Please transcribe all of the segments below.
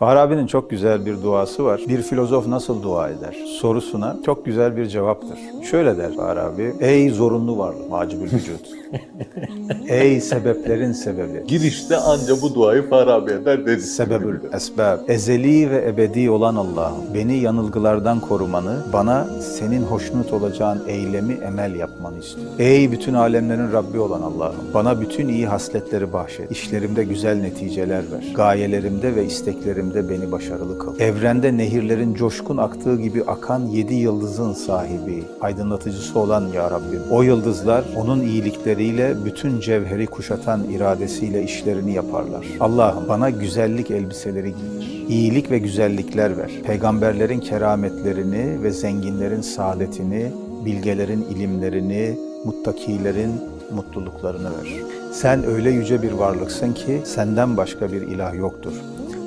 Farabi'nin çok güzel bir duası var. Bir filozof nasıl dua eder? Sorusuna çok güzel bir cevaptır. Şöyle der Farabi. Ey zorunlu varlık, vacibül vücut. Ey sebeplerin sebebi. Girişte anca bu duayı Farabi eder dedi. Sebebül esbab. Ezeli ve ebedi olan Allah'ım beni yanılgılardan korumanı, bana senin hoşnut olacağın eylemi emel yapmanı istiyorum. Ey bütün alemlerin Rabbi olan Allah'ım bana bütün iyi hasletleri bahşet. İşlerimde güzel neticeler ver. Gayelerimde ve isteklerimde beni başarılı kıl. Evrende nehirlerin coşkun aktığı gibi akan yedi yıldızın sahibi, aydınlatıcısı olan Ya Rabbim. O yıldızlar onun iyilikleriyle bütün cevheri kuşatan iradesiyle işlerini yaparlar. Allah'ım bana güzellik elbiseleri giydir. İyilik ve güzellikler ver. Peygamberlerin kerametlerini ve zenginlerin saadetini, bilgelerin ilimlerini, muttakilerin mutluluklarını ver. Sen öyle yüce bir varlıksın ki senden başka bir ilah yoktur.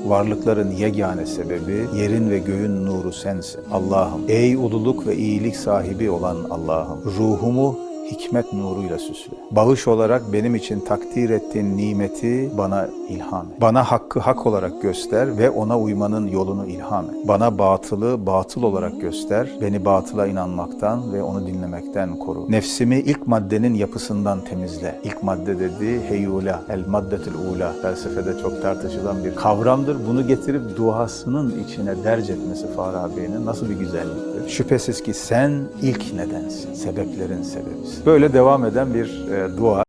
Varlıkların yegane sebebi, yerin ve göğün nuru sensin. Allah'ım, ey ululuk ve iyilik sahibi olan Allah'ım, ruhumu hikmet nuruyla süsle. Bağış olarak benim için takdir ettiğin nimeti bana ilham et. Bana hakkı hak olarak göster ve ona uymanın yolunu ilham et. Bana batılı batıl olarak göster, beni batıla inanmaktan ve onu dinlemekten koru. Nefsimi ilk maddenin yapısından temizle. İlk madde dediği heyula, el maddetül ula. Felsefede çok tartışılan bir kavramdır. Bunu getirip duasının içine derc etmesi Farabi'nin nasıl bir güzelliktir. Şüphesiz ki sen ilk nedensin, sebeplerin sebebisin. Böyle devam eden bir e, dua.